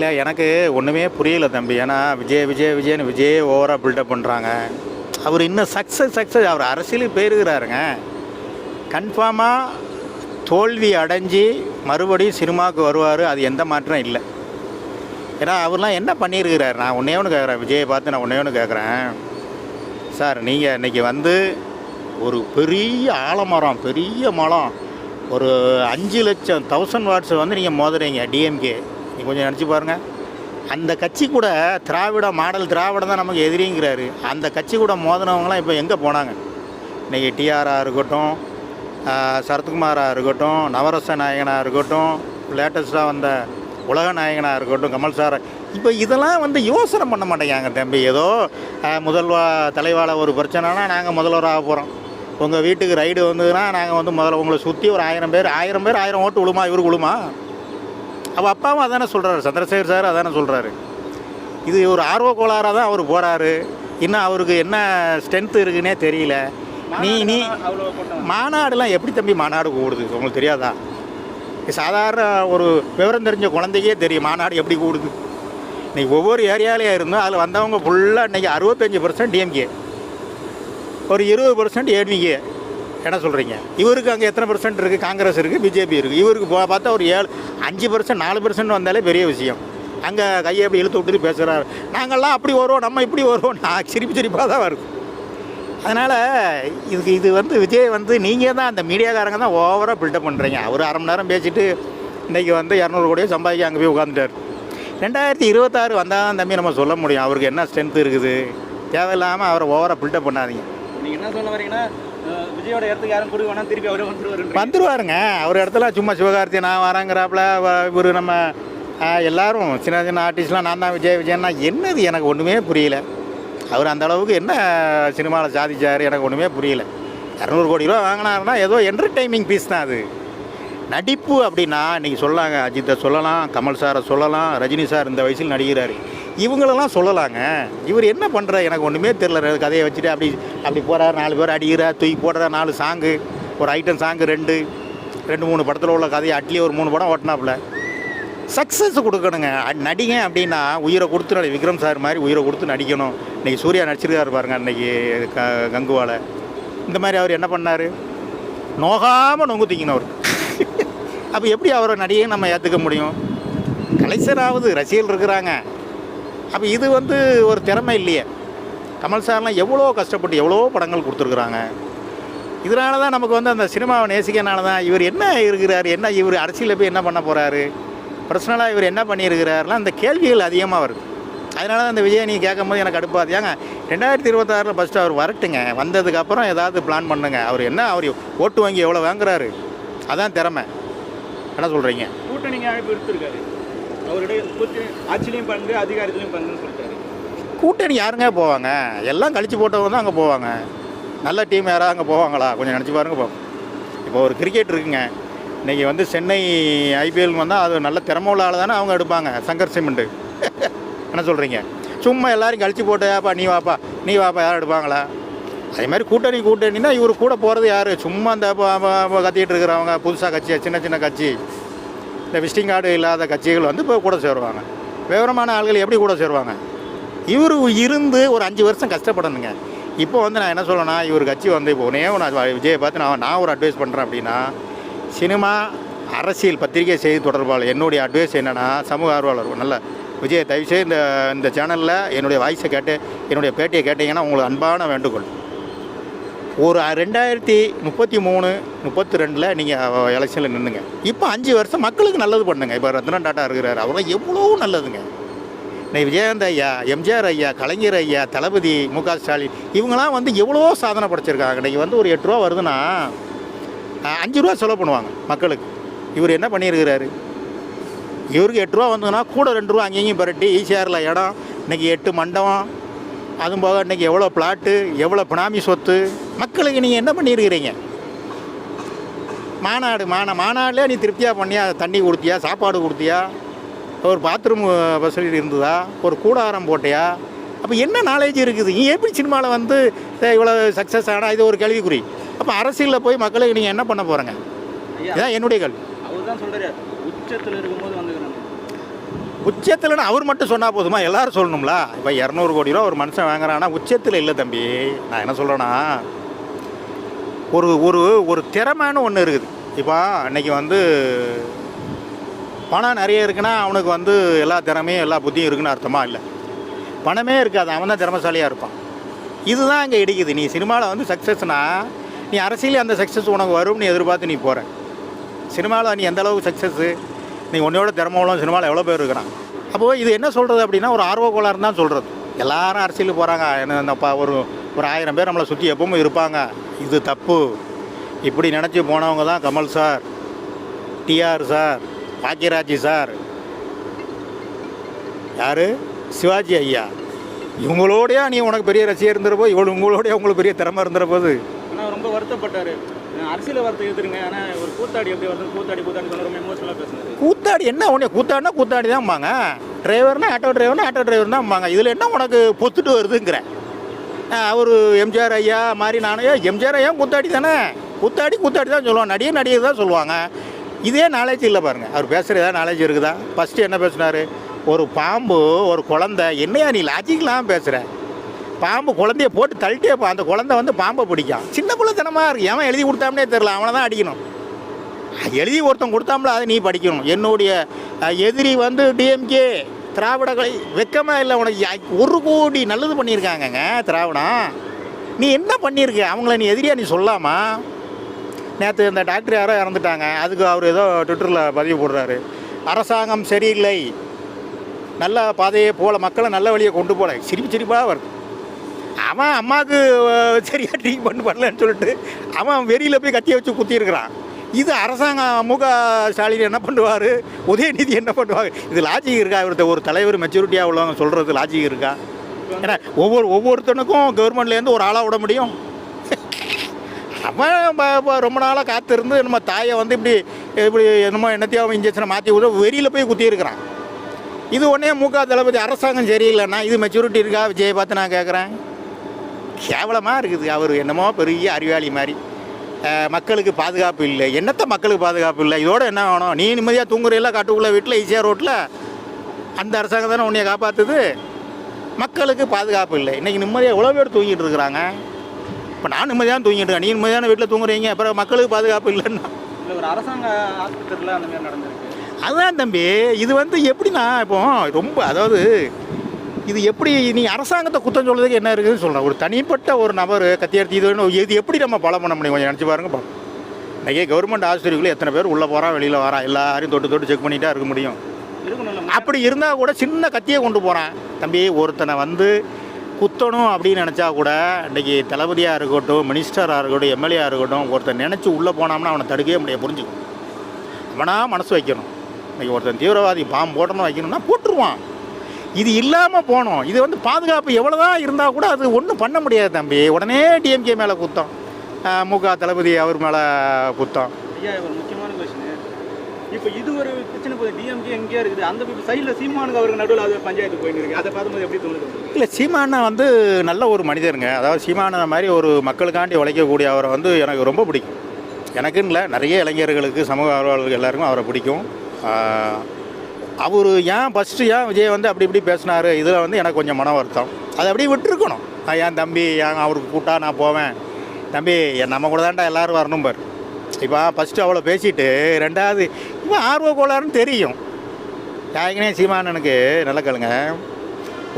இல்லை எனக்கு ஒன்றுமே புரியல தம்பி. ஏன்னா விஜய் விஜய் விஜய்னு விஜய் ஓவராக பில்டப் பண்ணுறாங்க அவர் இன்னும் சக்ஸஸ் சக்ஸஸ் அவர் அரசியலுக்கு போயிருக்கிறாருங்க. கன்ஃபார்மாக தோல்வி அடைஞ்சு மறுபடியும் சினிமாவுக்கு வருவார். அது எந்த மாற்றம் இல்லை. ஏன்னா அவர்லாம் என்ன பண்ணியிருக்கிறார்? நான் ஒன்றே ஒன்று கேட்குறேன் விஜயை பார்த்து நான் ஒன்றே ஒன்று கேட்குறேன் சார் நீங்கள் இன்றைக்கி வந்து ஒரு பெரிய ஆலமரம் பெரிய மரம் ஒரு அஞ்சு லட்சம் தௌசண்ட் வாட்ஸ் வந்து நீங்கள் மோதுறீங்க டிஎம்கே நீங்கள் கொஞ்சம் நினச்சி பாருங்கள் அந்த கட்சி கூட திராவிட மாடல் திராவிடம் தான் நமக்கு எதிரிங்கிறாரு. அந்த கட்சி கூட மோதினவங்களாம் இப்போ எங்கே போனாங்க? இன்றைக்கி டிஆராக இருக்கட்டும் சரத்குமாராக இருக்கட்டும் நவரச நாயகனாக இருக்கட்டும் லேட்டஸ்ட்டாக வந்த உலக நாயகனாக இருக்கட்டும் கமல் சார். இப்போ இதெல்லாம் வந்து யோசனை பண்ண மாட்டேங்காங்க தம்பி. ஏதோ முதல்வா தலைவாழ ஒரு பிரச்சனைனா நாங்கள் முதல்வராக போகிறோம் உங்கள் வீட்டுக்கு ரைடு வந்ததுன்னா நாங்கள் வந்து முதல்ல உங்களை சுற்றி ஒரு ஆயிரம் பேர் ஆயிரம் பேர் ஆயிரம் ஓட்டு விழுமா? இவருக்கு விழுமா? அவள் அப்பாவும் அதானே சொல்கிறாரு சந்திரசேகர் சார் அதானே சொல்கிறாரு இது ஒரு ஆர்வ கோளாறாக தான் அவர் போகிறாரு இன்னும் அவருக்கு என்ன ஸ்ட்ரென்த் இருக்குன்னே தெரியல. நீ நீ மாநாடுலாம் எப்படி தம்பி மாநாடு கூடுது உங்களுக்கு தெரியாதா? சாதாரண ஒரு விவரம் தெரிஞ்ச குழந்தைக்கே தெரியும் மாநாடு எப்படி கூடுது இன்னைக்கு ஒவ்வொரு ஏரியாலையும் இருந்தும் அதில் வந்தவங்க ஃபுல்லாக இன்றைக்கி அறுபத்தஞ்சி பர்சன்ட் டிஎம்கே ஒரு இருபது பர்சன்ட் ஏடிவிகே என்ன சொல்கிறீங்க இவருக்கு அங்கே எத்தனை பர்சன்ட் இருக்குது காங்கிரஸ் இருக்குது பிஜேபி இருக்குது இவருக்கு பார்த்தா ஒரு ஏழு அஞ்சு பர்சன்ட் நாலு பர்சன்ட் வந்தாலே பெரிய விஷயம். அங்கே கையை அப்படி இழுத்து விட்டுட்டு பேசுகிறாரு நாங்கள்லாம் அப்படி வருவோம் நம்ம இப்படி வருவோம். நான் சிரிப்பு சிரிப்பாக தான் வரும் அதனால் இதுக்கு இது வந்து விஜய் வந்து நீங்கள் தான் அந்த மீடியாக்காரங்க தான் ஓவராக பில்டப் பண்ணுறீங்க அவர் அரை மணி நேரம் பேசிட்டு இன்றைக்கி வந்து இரநூறு கோடியோ சம்பாதிக்க அங்கே போய் உட்காந்துட்டார் ரெண்டாயிரத்தி இருபத்தாறு வந்தால் தான் தம்பி நம்ம சொல்ல முடியும். அவருக்கு என்ன ஸ்ட்ரென்த் இருக்குது? தேவையில்லாமல் அவரை ஓவராக பில்டப் பண்ணாதீங்க. நீங்கள் என்ன சொல்ல வரீங்கன்னா விஜயோட இடத்துக்கு யாரும் கொடுக்க வேணாம் திருப்பி அவரே வந்துருவாரு வந்துருவாருங்க. அவர் இடத்துல சும்மா சிவகார்த்தி நான் வராங்கிறாப்புல இவர் நம்ம எல்லாரும் சின்ன சின்ன ஆர்டிஸ்ட்லாம் நான் தான் விஜய் விஜயன்னா என்னது? எனக்கு ஒன்றுமே புரியல. அவர் அந்த அளவுக்கு என்ன சினிமாவில் சாதிச்சார்? எனக்கு ஒன்றுமே புரியல. இரநூறு கோடி ரூபா வாங்கினாருன்னா ஏதோ என்டர்டைனிங் பீஸ் தான் அது. நடிப்பு அப்படின்னா இன்றைக்கி சொல்லாங்க அஜித்தை சொல்லலாம் கமல் சாரை சொல்லலாம் ரஜினி சார் இந்த வயசில் நடிக்கிறாரு. இவங்களெல்லாம் சொல்லலாங்க. இவர் என்ன பண்ணுற எனக்கு ஒன்றுமே தெரில கதையை வச்சுட்டு அப்படி அப்படி போகிறார் நாலு பேர் அடிக்கிறார் தூக்கி போடுறார் நாலு சாங்கு ஒரு ஐட்டம் சாங்கு ரெண்டு ரெண்டு மூணு படத்தில் உள்ள கதையை அட்லி ஒரு மூணு படம் ஓட்டினாப்புல. சக்ஸஸ் கொடுக்கணுங்க. நடிகன் நடிகை அப்படின்னா உயிரை கொடுத்து நடி விக்ரம் சார் மாதிரி உயிரை கொடுத்து நடிக்கணும். இன்றைக்கி சூர்யா நடிச்சிருக்காரு பாருங்க அன்றைக்கி க கங்குவால். இந்த மாதிரி அவர் என்ன பண்ணார்? நோகாமல் நொங்கு தூக்கினவர் அப்போ எப்படி அவரை நடிகை நம்ம ஏற்றுக்க முடியும்? கலைஞராவது ரசிகர்கள் இருக்கிறாங்க. அப்போ இது வந்து ஒரு திறமை இல்லையே. கமல் சார்லாம் எவ்வளோ கஷ்டப்பட்டு எவ்வளோ படங்கள் கொடுத்துருக்குறாங்க. இதனால தான் நமக்கு வந்து அந்த சினிமாவை நேசிக்கனால தான் இவர் என்ன இருக்கிறார் என்ன இவர் அரசியலில் போய் என்ன பண்ண போகிறாரு பர்சனலாக இவர் என்ன பண்ணியிருக்கிறாருலாம் அந்த கேள்விகள் அதிகமாக வருது. அதனால தான் அந்த விஜய் நீ கேட்கும்போது எனக்கு அடுப்பாது ஏங்க ரெண்டாயிரத்தி இருபத்தாறில் ஃபஸ்ட்டு அவர் வரட்டுங்க. வந்ததுக்கப்புறம் ஏதாவது பிளான் பண்ணுங்க. அவர் என்ன அவர் ஓட்டு வங்கி எவ்வளோ வாங்குறாரு? அதான் திறமை. என்ன சொல்கிறீங்க கூட்டணிக்கு அழைப்பு எடுத்துருக்காரு அவருடைய கூட்டணி ஆட்சியிலையும் பங்கு அதிகாரத்திலையும் பங்குன்னு சொல்லிட்டாரு. கூட்டணி யாருங்க போவாங்க? எல்லாம் கழிச்சு போட்டவங்க தான் அங்கே போவாங்க. நல்ல டீம் யாராவது அங்கே போவாங்களா? கொஞ்சம் நினச்சி பாருங்க போ. இப்போ ஒரு கிரிக்கெட் இருக்குங்க. இன்றைக்கி வந்து சென்னை ஐபிஎல் வந்தால் அது நல்ல திறமை உள்ள ஆள் தானே அவங்க எடுப்பாங்க. சங்கர் சிமெண்ட்டு என்ன சொல்கிறீங்க சும்மா எல்லாரும் கழிச்சு போட்டாப்பா நீ வாப்பா நீ வாப்பா யாரும் எடுப்பாங்களா? அதே மாதிரி கூட்டணி கூட்டணின்னா இவர் கூட போகிறது யார்? சும்மா இந்த கத்திக்கிட்டு இருக்கிறவங்க புதுசாக கட்சி சின்ன சின்ன கட்சி. இந்த விசிட்டிங் கார்டு இல்லாத கட்சிகள் வந்து இப்போ கூட சேருவாங்க. விவரமான ஆள்கள் எப்படி கூட சேருவாங்க? இவர் இருந்து ஒரு அஞ்சு வருஷம் கஷ்டப்படணுங்க. இப்போ வந்து நான் என்ன சொல்லணும்னா இவர் கட்சி வந்து இப்போ ஒன்றே நான் விஜயை பார்த்து நான் நான் ஒரு அட்வைஸ் பண்ணுறேன் அப்படின்னா சினிமா அரசியல் பத்திரிகை செய்தி தொடர்பாளர் என்னுடைய அட்வைஸ் என்னென்னா சமூக ஆர்வலர் நல்ல விஜய் தயவுசெய்து இந்த இந்த சேனலில் என்னுடைய வாய்ஸை கேட்டு என்னுடைய பேட்டியை கேட்டிங்கன்னா உங்களுக்கு அன்பான வேண்டுகோள். ஒரு ரெண்டாயிரத்தி முப்பத்தி மூணு முப்பத்தி ரெண்டில் நீங்கள் எலெக்ஷனில் நின்றுங்க இப்போ அஞ்சு வருஷம் மக்களுக்கு நல்லது பண்ணுங்க. இப்போ ரத்னம் டாட்டா இருக்கிறார். அவரெல்லாம் எவ்வளோ நல்லதுங்க. இன்னைக்கு விஜயகாந்த் ஐயா எம்ஜிஆர் ஐயா கலைஞர் ஐயா தளபதி மு க ஸ்டாலின் இவங்களாம் வந்து எவ்வளோ சாதனை படைச்சிருக்காங்க. இன்றைக்கி வந்து ஒரு எட்டு ரூபா வருதுன்னா அஞ்சு ரூபா செலவு பண்ணுவாங்க மக்களுக்கு. இவர் என்ன பண்ணியிருக்கிறாரு? இவருக்கு எட்டு ரூபா வந்ததுன்னா கூட ரெண்டு ரூபா அங்கேயும் பரட்டி ஈசிஆரில் இடம் இன்றைக்கி எட்டு மண்டபம் அதுவும் போக இன்றைக்கி எவ்வளோ பிளாட்டு எவ்வளோ பினாமி சொத்து மக்களுக்கு நீங்கள் என்ன பண்ணியிருக்கிறீங்க? மாநாடு மான மாநாடுலேயே நீ திருப்தியாக பண்ணியா? தண்ணி கொடுத்தியா? சாப்பாடு கொடுத்தியா? ஒரு பாத்ரூம் வசதி இருந்ததா? ஒரு கூடாரம் போட்டியா? அப்போ என்ன நாலேஜ் இருக்குது? நீ எப்படி சினிமாவில் வந்து இவ்வளோ சக்ஸஸ் ஆனால் இது ஒரு கேள்விக்குறி. அப்போ அரசியலில் போய் மக்களுக்கு நீங்கள் என்ன பண்ண போகிறீங்க இதான் என்னுடைய கேள்வி. சொல்கிறாரு உச்சத்தில் இருக்கும்போது வந்துக்கிறாங்க. உச்சத்தில்னு அவர் மட்டும் சொன்னால் போதுமா? எல்லாரும் சொல்லணும்ல? இப்போ இரநூறு கோடி ரூபா ஒரு மனுஷன் வாங்குறான்னா உச்சத்தில் இல்லை தம்பி. நான் என்ன சொல்கிறேன்னா ஒரு ஒரு ஒரு திறமைன்னு ஒன்று இருக்குது. இப்போ அன்றைக்கி வந்து பணம் நிறைய இருக்குன்னா அவனுக்கு வந்து எல்லா திறமையும் எல்லா புத்தியும் இருக்குன்னு அர்த்தமாக இல்லை? பணமே இருக்காது. அவன் தான் திறமைசாலியாக இருப்பான். இதுதான் இங்கே இடிக்குது. நீ சினிமாவில் வந்து சக்ஸஸ்னா நீ அரசியல் அந்த சக்ஸஸ் உனக்கு வரும்னு எதிர்பார்த்து நீ போகிற சினிமாவில் நீ எந்த அளவுக்கு சக்ஸஸ்ஸு நீ உன்னையோட திறமைகளும் சினிமாவில் எவ்வளோ பேர் இருக்கிறான் அப்போது இது என்ன சொல்கிறது அப்படின்னா ஒரு ஆர்வ கோளாறுன்னு தான் சொல்கிறது எல்லாரும் அரசியலுக்கு போகிறாங்க என்ன ஒரு ஒரு ஆயிரம் பேர் நம்மளை சுற்றி எப்பவும் இருப்பாங்க. இது தப்பு. இப்படி நினச்சி போனவங்க தான் Kamal sir TR sir Bhagyaraj sir. யார்? சிவாஜி ஐயா. இவங்களோடயா நீ உனக்கு பெரிய ரசிகர் இருந்துற போது இவ்வளோ உங்களோடய உங்களுக்கு பெரிய திறமை இருந்துற போது? ஆனால் ரொம்ப வருத்தப்பட்டார். அரசியல் வார்த்தை எதிர்ங்க. ஆனால் ஒரு கூத்தாடி எப்படி வந்து கூத்தாடி கூத்தாடி ரொம்ப எமோஷனலாக பேசுனாரு. கூத்தாடி என்ன உனே கூத்தாடினா கூத்தாடி தான்பாங்க டிரைவர்னா ஆட்டோ டிரைவர்னா ஆட்டோ டிரைவர் தான்பாங்க இதில் என்ன உனக்கு பொத்துட்டு வருதுங்கிற? அவர் எம்ஜிஆர் ஐயா மாதிரி நானும் எம்ஜிஆர் ஐயா குத்தாடி தானே? குத்தாடி குத்தாடி தான் சொல்லுவாங்க. நடிகை நடிகர் தான் சொல்லுவாங்க. இதே நாலேஜ் இல்லை பாருங்க. அவர் பேசுகிற ஏதாவது நாலேஜ் இருக்குதா? ஃபஸ்ட்டு என்ன பேசுனார்? ஒரு பாம்பு ஒரு குழந்த. என்னையா நீ லாஜிக்லாம் பேசுகிற பாம்பு குழந்தைய போட்டு தள்ளிட்டே போ. அந்த குழந்தை வந்து பாம்பை பிடிக்கும். சின்ன பிள்ளைத்தனமாக இருக்கு. ஏன் எழுதி கொடுத்தாமனே தெரில அவனை தான் அடிக்கணும். எழுதி ஒருத்தன் கொடுத்தாமல அதை நீ படிக்கணும். என்னுடைய எதிரி வந்து டிஎம்கே திராவிடங்களை கலை வெக்கமாக இல்லை உனக்கு ஒரு கோடி நல்லது பண்ணியிருக்காங்கங்க திராவிடம் நீ என்ன பண்ணியிருக்க? அவங்கள நீ எதிரியா நீ சொல்லாமா? நேற்று இந்த டாக்டர் யாரோ இறந்துட்டாங்க. அதுக்கு அவர் ஏதோ ட்விட்டரில் பதிவு போடுறாரு. அரசாங்கம் சரியில்லை. நல்ல பாதையை போல மக்களை நல்ல வழியை கொண்டு போல சிரிப்பு சிரிப்பாக வருது. அவன் அம்மாவுக்கு சரியாக ட்ரீட்மெண்ட் பண்ணலன்னு சொல்லிட்டு அவன் வெறியில் போய் கத்தியை வச்சு குத்திருக்கிறான் இது அரசாங்கம் முக ஸ்டாலின் என்ன பண்ணுவார்? உதயநிதி என்ன பண்ணுவாங்க இது லாஜிக் இருக்கா? இவர்கிட்ட ஒரு தலைவர் மெச்சூரிட்டியாக உள்ளவங்க சொல்கிறது லாஜிக் இருக்கா? ஏன்னா ஒவ்வொரு ஒவ்வொருத்தனுக்கும் கவர்மெண்ட்லேருந்து ஒரு ஆளாக விட முடியும். அவன் ரொம்ப நாளாக காத்திருந்து நம்ம தாயை வந்து இப்படி இப்படி என்னமோ என்னத்தையும் இன்ஜெக்ஷனை மாற்றி விட வெறியில் போய் குத்தியிருக்கிறான். இது உடனே மு க தளபதி அரசாங்கம் சரியில்லைன்னா இது மெச்சூரிட்டி இருக்கா? விஜயை பார்த்து நான் கேட்குறேன் கேவலமாக இருக்குது. அவர் என்னமோ பெரிய அறிவாளி மாதிரி. மக்களுக்கு பாதுகாப்பு இல்லை. என்னத்த மக்களுக்கு பாதுகாப்பு இல்லை? இதோட என்ன வேணும் நீ நிம்மதியாக தூங்குறையில காட்டுக்குள்ளே வீட்டில் ஈஸியாக ரோட்டில் அந்த அரசாங்கம் தானே உன்னைய காப்பாற்றுது மக்களுக்கு பாதுகாப்பு இல்லை. இன்றைக்கி நிம்மதியாக எவ்வளோ பேர் தூங்கிட்டு இருக்கிறாங்க. இப்போ நான் நிம்மதியாக தூங்கிட்டு இருக்கேன். நீ நிம்மதியான வீட்டில் தூங்குறீங்க. அப்புறம் மக்களுக்கு பாதுகாப்பு இல்லைன்னா. இல்லை ஒரு அரசாங்க ஆஸ்பத்திரியில் அந்த மாதிரி நடந்திருக்கு. அதுதான் தம்பி இது வந்து எப்படின்னா இப்போ ரொம்ப அதாவது இது எப்படி நீ அரசாங்கத்தை குத்தம் சொல்றதுக்கு என்ன இருக்குதுன்னு சொல்கிறேன் ஒரு தனிப்பட்ட ஒரு நபர் கத்தியெடுத்து இது இது எப்படி நம்ம பல பண்ண முடியும்? கொஞ்சம் நினச்சி பாருங்க இன்றைக்கி கவர்மெண்ட் ஆஸ்பத்திரிக்குள்ளே எத்தனை பேர் உள்ளே போகிறான் வெளியில் வரான் எல்லாரையும் தொட்டு தொட்டு செக் பண்ணிட்டா இருக்க முடியும். அப்படி இருந்தால் கூட சின்ன கத்தியை கொண்டு போகிறான் தம்பி ஒருத்தனை வந்து குத்தணும் அப்படின்னு நினச்சா கூட இன்றைக்கி தளபதியாக இருக்கட்டும் மினிஸ்டராக இருக்கட்டும் எம்எல்ஏயாக இருக்கட்டும் ஒருத்தன் நினச்சி உள்ளே போனாம்னா அவனை தடுக்கவே முடியாது புரிஞ்சுக்கும் அவனா மனசு வைக்கணும். இன்றைக்கி ஒருத்தன் தீவிரவாதி பாம்பு போடணும் வைக்கணும்னா போட்டுருவான். இது இல்லாமல் போகணும் இது வந்து பாதுகாப்பு எவ்வளோதான் இருந்தால் கூட அது ஒன்றும் பண்ண முடியாது தம்பி. உடனே டிஎம்கே மேலே குத்தம். ஆஹ் மு க தளபதி அவர் மேலே குத்தம். ஐயா ஒரு முக்கியமான கொஸ்டின் இப்போ இது ஒரு பிரச்சனை போகுது. டிஎம்கே எங்கேயா இருக்குது. அந்த சைடில் சீமானுக்கு அவருக்கு நடுவில் அது பஞ்சாயத்து போயிட்டு இருக்கு. அதை பார்க்கும்போது எப்படி தோணுது? இல்லை சீமானா வந்து நல்ல ஒரு மனிதருங்க. அதாவது சீமான மாதிரி ஒரு மக்களுக்காண்டி உழைக்கக்கூடிய அவரை வந்து எனக்கு ரொம்ப பிடிக்கும். எனக்குன்னு இல்லை நிறைய இளைஞர்களுக்கு சமூக ஆர்வலர்களுக்கு எல்லாருக்கும் அவரை பிடிக்கும். அவர் ஏன் ஃபஸ்ட்டு ஏன் விஜய் வந்து அப்படி இப்படி பேசினார்? இதில் வந்து எனக்கு கொஞ்சம் மன வருத்தம். அதை அப்படியே விட்டுருக்கணும். நான் என் தம்பி ஏன் அவருக்கு கூட்டா நான் போவேன்? தம்பி என் நம்ம கூட தான்டா எல்லோரும் வரணும் பார். இப்போ ஃபஸ்ட்டு அவ்வளோ பேசிட்டு ரெண்டாவது இப்போ ஆர்வ கோளாறுன்னு தெரியும். யாருக்குனே சீமானனுக்கு நல்ல கேளுங்க.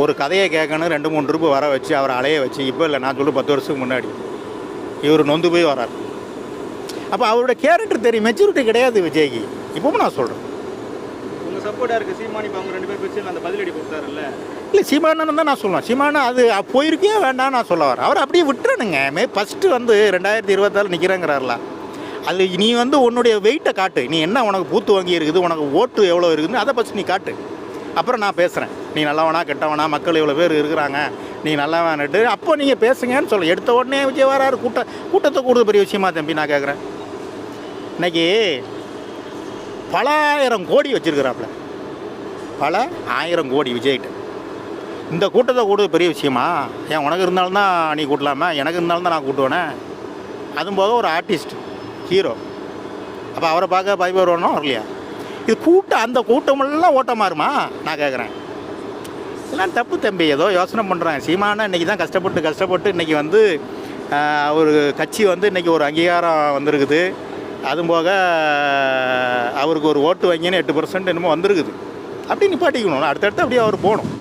ஒரு கதையை கேட்கணும் ரெண்டு மூணு ட்ரிப்பு வர வச்சு அவரை அலைய வச்சு இப்போ இல்லை நான் சொல்லு பத்து வருஷத்துக்கு முன்னாடி. இவர் நொந்து போய் வரார் அப்போ அவரோட கேரக்டர் தெரியும் மெச்சூரிட்டி கிடையாது விஜய்க்கு. இப்பவும் நான் சொல்கிறேன் சப்போர்ட்டாக இருக்குது சீமானி இப்போ அவங்க ரெண்டு பேர் பிரச்சனை அந்த பதிலடி கொடுத்தாருல்ல இல்லை சீமானன் தான் நான் சொல்லுவேன் சீமானா அது போயிருக்கே வேண்டாம் நான் சொல்ல வரேன். அவர் அப்படியே விட்டுறனுங்க மே ஃபஸ்ட்டு வந்து ரெண்டாயிரத்தி இருபத்தாறு நிற்கிறேங்கிறார்ல அது நீ வந்து உன்னுடைய வெயிட்டை காட்டு. நீ என்ன உனக்கு பூத்து வாங்கி இருக்குது உனக்கு ஓட்டு எவ்வளோ இருக்குதுன்னு அதை ஃபஸ்ட் நீ காட்டு. அப்புறம் நான் பேசுகிறேன் நீ நல்லவனா கெட்டவனா மக்கள் இவ்வளோ பேர் இருக்கிறாங்க. நீ நல்லவன்ட்டு அப்போ நீங்கள் பேசுங்கன்னு சொல்ல. எடுத்த உடனே விஜய் வராரு. கூட்ட கூட்டத்தை கூடுது பெரிய விஷயமா தம்பி நான் கேட்குறேன் இன்றைக்கி பல ஆயிரம் கோடி வச்சுருக்குறாப்புல. பல ஆயிரம் கோடி விஜய்கிட்ட. இந்த கூட்டத்தை கூடுறது பெரிய விஷயமா? ஏன் உனக்கு இருந்தாலும் தான் நீ கூட்டலாமா? எனக்கு இருந்தாலும் தான் நான் கூட்டுவேனே? அதுவும் போக ஒரு ஆர்டிஸ்ட் ஹீரோ அப்போ அவரை பார்க்க பயப்பட வரணும் வரலையா? இது கூட்டம் அந்த கூட்டமெல்லாம் ஓட்ட மாறுமா? நான் கேட்குறேன் எல்லாம் தப்பு தம்பி. ஏதோ யோசனை பண்ணுறாங்க சீமானா இன்றைக்கி தான் கஷ்டப்பட்டு கஷ்டப்பட்டு இன்றைக்கி வந்து ஒரு கட்சி வந்து இன்றைக்கி ஒரு அங்கீகாரம் வந்திருக்குது. அதுவும் போக அவருக்கு ஒரு ஓட்டு வாங்கினா எட்டு பர்சன்ட் என்னமோ வந்திருக்குது. அப்படி நிப்பாட்டிக்கணும். அடுத்தடுத்து அப்படியே அவர் போகணும்.